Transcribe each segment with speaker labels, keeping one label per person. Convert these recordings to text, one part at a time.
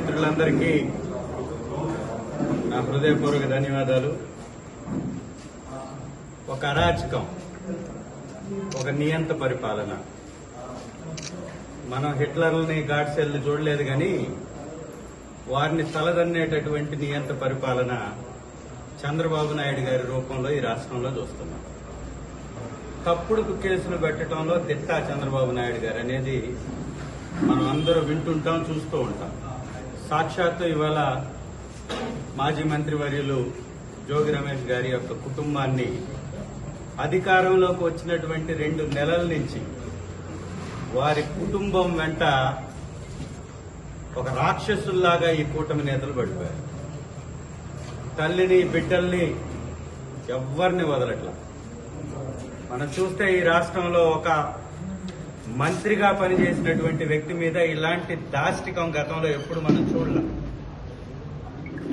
Speaker 1: మిత్రులందరికీ నా హృదయపూర్వక ధన్యవాదాలు. ఒక అరాచకం ఒక నియంత పరిపాలన. మనం హిట్లర్ని గాడ్సెల్ని చూడలేదు కానీ వారిని తలదన్నేటటువంటి నియంత పరిపాలన చంద్రబాబు నాయుడు గారి రూపంలో ఈ రాష్ట్రంలో చూస్తున్నాం. తప్పుడు కేసులు పెట్టడంలో దిట్టా చంద్రబాబు నాయుడు గారు అనేది మనం అందరూ వింటుంటాం చూస్తూ ఉంటాం. సాక్షాత్తు ఇవాళ మాజీ మంత్రివర్యులు జోగి రమేష్ గారి యొక్క కుటుంబాన్ని అధికారంలోకి వచ్చినటువంటి రెండు నెలల నుంచి వారి కుటుంబం వెంట ఒక రాక్షసుల్లాగా ఈ కూటమి నేతలు పడిపోయారు. తల్లిని బిడ్డల్ని ఎవ్వరిని వదలట్లా. మనం చూస్తే ఈ రాష్ట్రంలో ఒక మంత్రిగా పనిచేసినటువంటి వ్యక్తి మీద ఇలాంటి దాష్టికం గతంలో ఎప్పుడు మనం చూడలేం.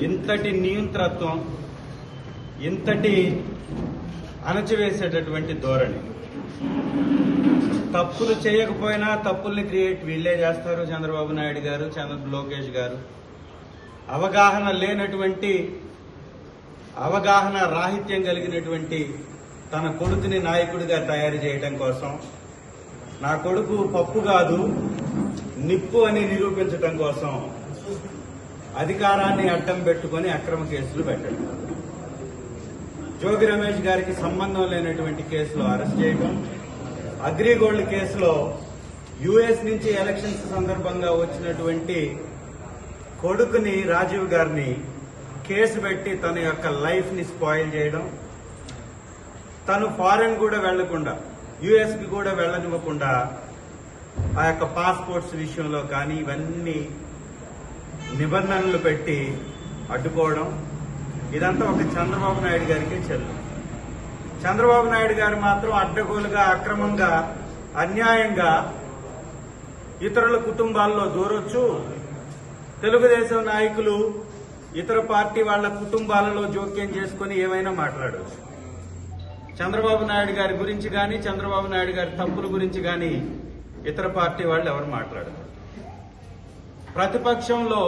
Speaker 1: ఇంతటి నియంత్రత్వం ఇంతటి అణచివేసేటటువంటి ధోరణి. తప్పులు చేయకపోయినా తప్పుల్ని క్రియేట్ వీళ్ళే చేస్తారు చంద్రబాబు నాయుడు గారు చంద్ర లోకేష్ గారు. అవగాహన లేనటువంటి అవగాహన రాహిత్యం కలిగినటువంటి తన కొడుకుని నాయకుడిగా తయారు చేయడం కోసం నా కొడుకు పప్పు కాదు నిప్పు అని నిరూపించడం కోసం అధికారాన్ని అడ్డం పెట్టుకొని అక్రమ కేసులు పెట్టడం. జోగి రమేష్ గారికి సంబంధం లేనటువంటి కేసులో అరెస్ట్ చేయడం అగ్రిగోల్డ్ కేసులో యుఎస్ నుంచి ఎలక్షన్స్ సందర్భంగా వచ్చినటువంటి కొడుకుని రాజీవ్ గారిని కేసు పెట్టి తన యొక్క లైఫ్ని స్పాయిల్ చేయడం. తను ఫారెన్ కూడా వెళ్ళకుండా యుఎస్కి కూడా వెళ్ళనివ్వకుండా ఆ యొక్క పాస్పోర్ట్స్ విషయంలో కానీ ఇవన్నీ నిబంధనలు పెట్టి అడ్డుకోవడం. ఇదంతా ఒక చంద్రబాబు నాయుడు గారికి చెల్లు. చంద్రబాబు నాయుడు గారు మాత్రం అడ్డగోలుగా అక్రమంగా అన్యాయంగా ఇతరుల కుటుంబాల్లో దూరొచ్చు. తెలుగుదేశం నాయకులు ఇతర పార్టీ వాళ్ళ కుటుంబాలలో జోక్యం చేసుకుని ఏమైనా మాట్లాడవచ్చు చంద్రబాబు నాయుడు గారి గురించి కానీ చంద్రబాబు నాయుడు గారి తప్పుల గురించి కానీ ఇతర పార్టీ వాళ్ళు ఎవరు మాట్లాడరు. ప్రతిపక్షంలో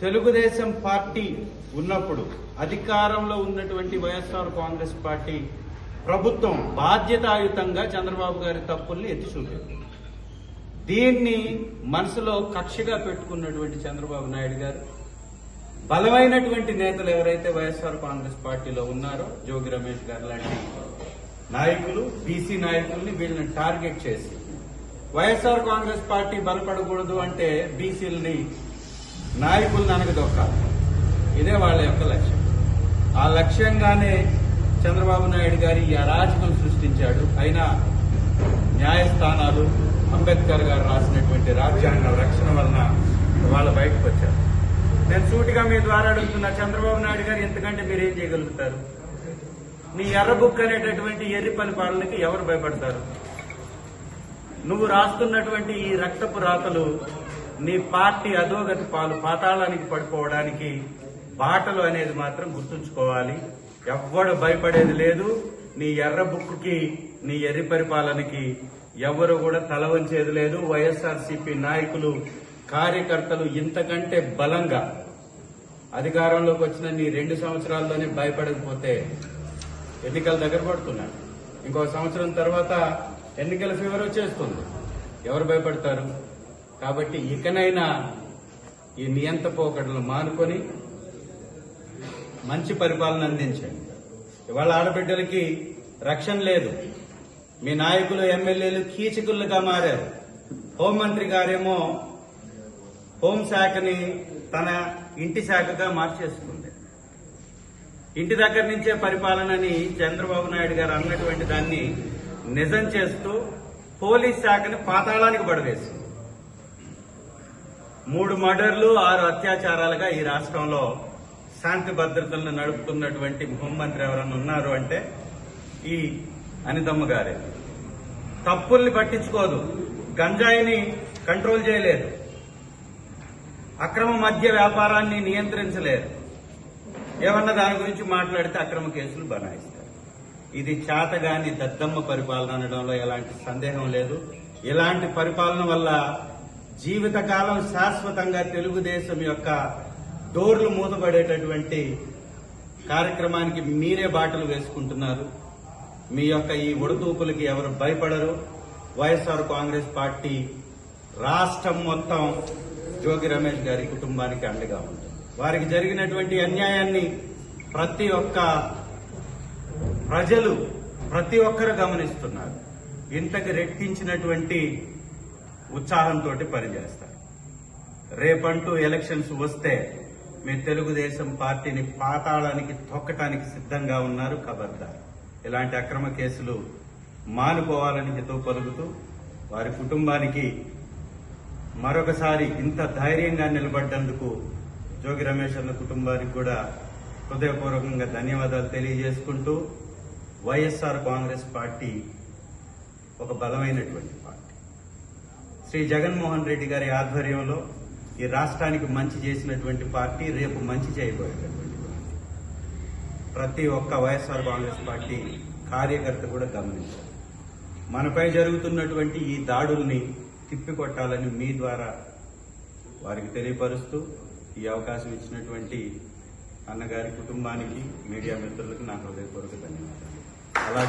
Speaker 1: తెలుగుదేశం పార్టీ ఉన్నప్పుడు అధికారంలో ఉన్నటువంటి వైఎస్ఆర్ కాంగ్రెస్ పార్టీ ప్రభుత్వం బాధ్యతాయుతంగా చంద్రబాబు గారి తప్పుల్ని ఎత్తి చూపింది దీన్ని మనసులో కక్షగా పెట్టుకున్నటువంటి చంద్రబాబు నాయుడు గారు బలమైనటువంటి నేతలు ఎవరైతే వైఎస్ఆర్ కాంగ్రెస్ పార్టీలో ఉన్నారో జోగి రమేష్ గారు లాంటి నాయకులు బీసీ నాయకుల్ని వీళ్ళని టార్గెట్ చేసి వైఎస్ఆర్ కాంగ్రెస్ పార్టీ బలపడకూడదు అంటే బీసీలని నాయకులను అనగదొక్కాలి. ఇదే వాళ్ళ యొక్క లక్ష్యం. ఆ లక్ష్యంగానే చంద్రబాబు నాయుడు గారి ఈ అరాచకం సృష్టించాడు. అయినా న్యాయస్థానాలు అంబేద్కర్ గారు రాసినటువంటి రాజ్యాంగ రక్షణ వలన వాళ్ళు బయటకు వచ్చారు. నేను సూటిగా మీ ద్వారా అడుగుతున్నా చంద్రబాబు నాయుడు గారు ఎంతకంటే మీరేం చేయగలుగుతారు? నీ ఎర్ర బుక్ అనేటటువంటి ఎర్రి పని పాలనకి ఎవరు భయపడతారు? నువ్వు రాస్తున్నటువంటి ఈ రక్తపు రాతలు నీ పార్టీ అధోగతి పాలు పాతాళానికి పడిపోవడానికి బాటలు అనేది మాత్రం గుర్తుంచుకోవాలి. ఎవ్వడు భయపడేది లేదు. నీ ఎర్ర బుక్కి నీ ఎర్రి పరిపాలనకి ఎవరు కూడా తల వంచేది లేదు. వైఎస్ఆర్సీపీ నాయకులు కార్యకర్తలు ఇంతకంటే బలంగా అధికారంలోకి వచ్చిన నీ రెండు సంవత్సరాల్లోనే భయపడకపోతే ఎన్నికలు దగ్గర పడుతున్నాయి ఇంకో సంవత్సరం తర్వాత ఎన్నికల ఫీవర్ వచ్చేస్తుంది. ఎవరు భయపడతారు? కాబట్టి ఇకనైనా ఈ నియంత పోకడలు మానుకొని మంచి పరిపాలన అందించండి. ఇవాళ ఆడబిడ్డలకి రక్షణ లేదు. మీ నాయకులు ఎమ్మెల్యేలు కీచకులుగా మారారు. హోంమంత్రి గారేమో హోంశాఖని తన ఇంటి శాఖగా మార్చేసుకుంది. ఇంటి దగ్గర నుంచే పరిపాలనని చంద్రబాబు నాయుడు గారు అన్నటువంటి దాన్ని నిజం చేస్తూ పోలీస్ శాఖని పాతాళానికి పడవేసింది. మూడు మర్డర్లు ఆరు అత్యాచారాలుగా ఈ రాష్ట్రంలో శాంతి భద్రతలను నడుపుతున్నటువంటి ముఖ్యమంత్రి ఎవరన్నా ఉన్నారు అంటే ఈ అనితమ్మ గారే. తప్పుల్ని పట్టించుకోదు. గంజాయిని కంట్రోల్ చేయలేదు. అక్రమ మద్య వ్యాపారాన్ని నియంత్రించలేదు ఏమన్నా దాని గురించి మాట్లాడితే అక్రమ కేసులు బనాయిస్తారు. ఇది చాతగాని దద్దమ్మ పరిపాలన అనడంలో ఎలాంటి సందేహం లేదు. ఇలాంటి పరిపాలన వల్ల జీవితకాలం శాశ్వతంగా తెలుగుదేశం యొక్క డోర్లు మూతపడేటటువంటి కార్యక్రమానికి మీరే బాటలు వేసుకుంటున్నారు. మీ యొక్క ఈ ఉడతూపులకి ఎవరు భయపడరు. వైఎస్ఆర్ కాంగ్రెస్ పార్టీ రాష్ట్రం మొత్తం జోగి రమేష్ గారి కుటుంబానికి అండగా ఉంటుంది. వారికి జరిగినటువంటి అన్యాయాన్ని ప్రతి ఒక్క ప్రజలు ప్రతి ఒక్కరు గమనిస్తున్నారు. ఇంతకు రెట్టించినటువంటి ఉత్సాహంతో పనిచేస్తారు. రేపంటూ ఎలక్షన్స్ వస్తే మీ తెలుగుదేశం పార్టీని పాతాళానికి తొక్కటానికి సిద్ధంగా ఉన్నారు ఖబర్దార్. ఇలాంటి అక్రమ కేసులు మానుకోవాలని హితవు పలుకుతూ వారి కుటుంబానికి మరొకసారి ఇంత ధైర్యంగా నిలబడ్డందుకు జోగి రమేష్ అన్న కుటుంబానికి కూడా హృదయపూర్వకంగా ధన్యవాదాలు తెలియజేసుకుంటూ వైఎస్ఆర్ కాంగ్రెస్ పార్టీ ఒక బలమైనటువంటి పార్టీ శ్రీ జగన్మోహన్ రెడ్డి గారి ఆధ్వర్యంలో ఈ రాష్ట్రానికి మంచి చేసినటువంటి పార్టీ రేపు మంచి చేయబోయేటటువంటి పార్టీ. ప్రతి ఒక్క వైఎస్ఆర్ కాంగ్రెస్ పార్టీ కార్యకర్త కూడా గమనించారు మనపై జరుగుతున్నటువంటి ఈ దాడుల్ని తిప్పికొట్టాలని మీ ద్వారా వారికి తెలియపరుస్తూ ఈ అవకాశం ఇచ్చినటువంటి అన్నగారి కుటుంబానికి మీడియా మిత్రులకు నా హృదయపూర్వక ధన్యవాదాలు. అలాగే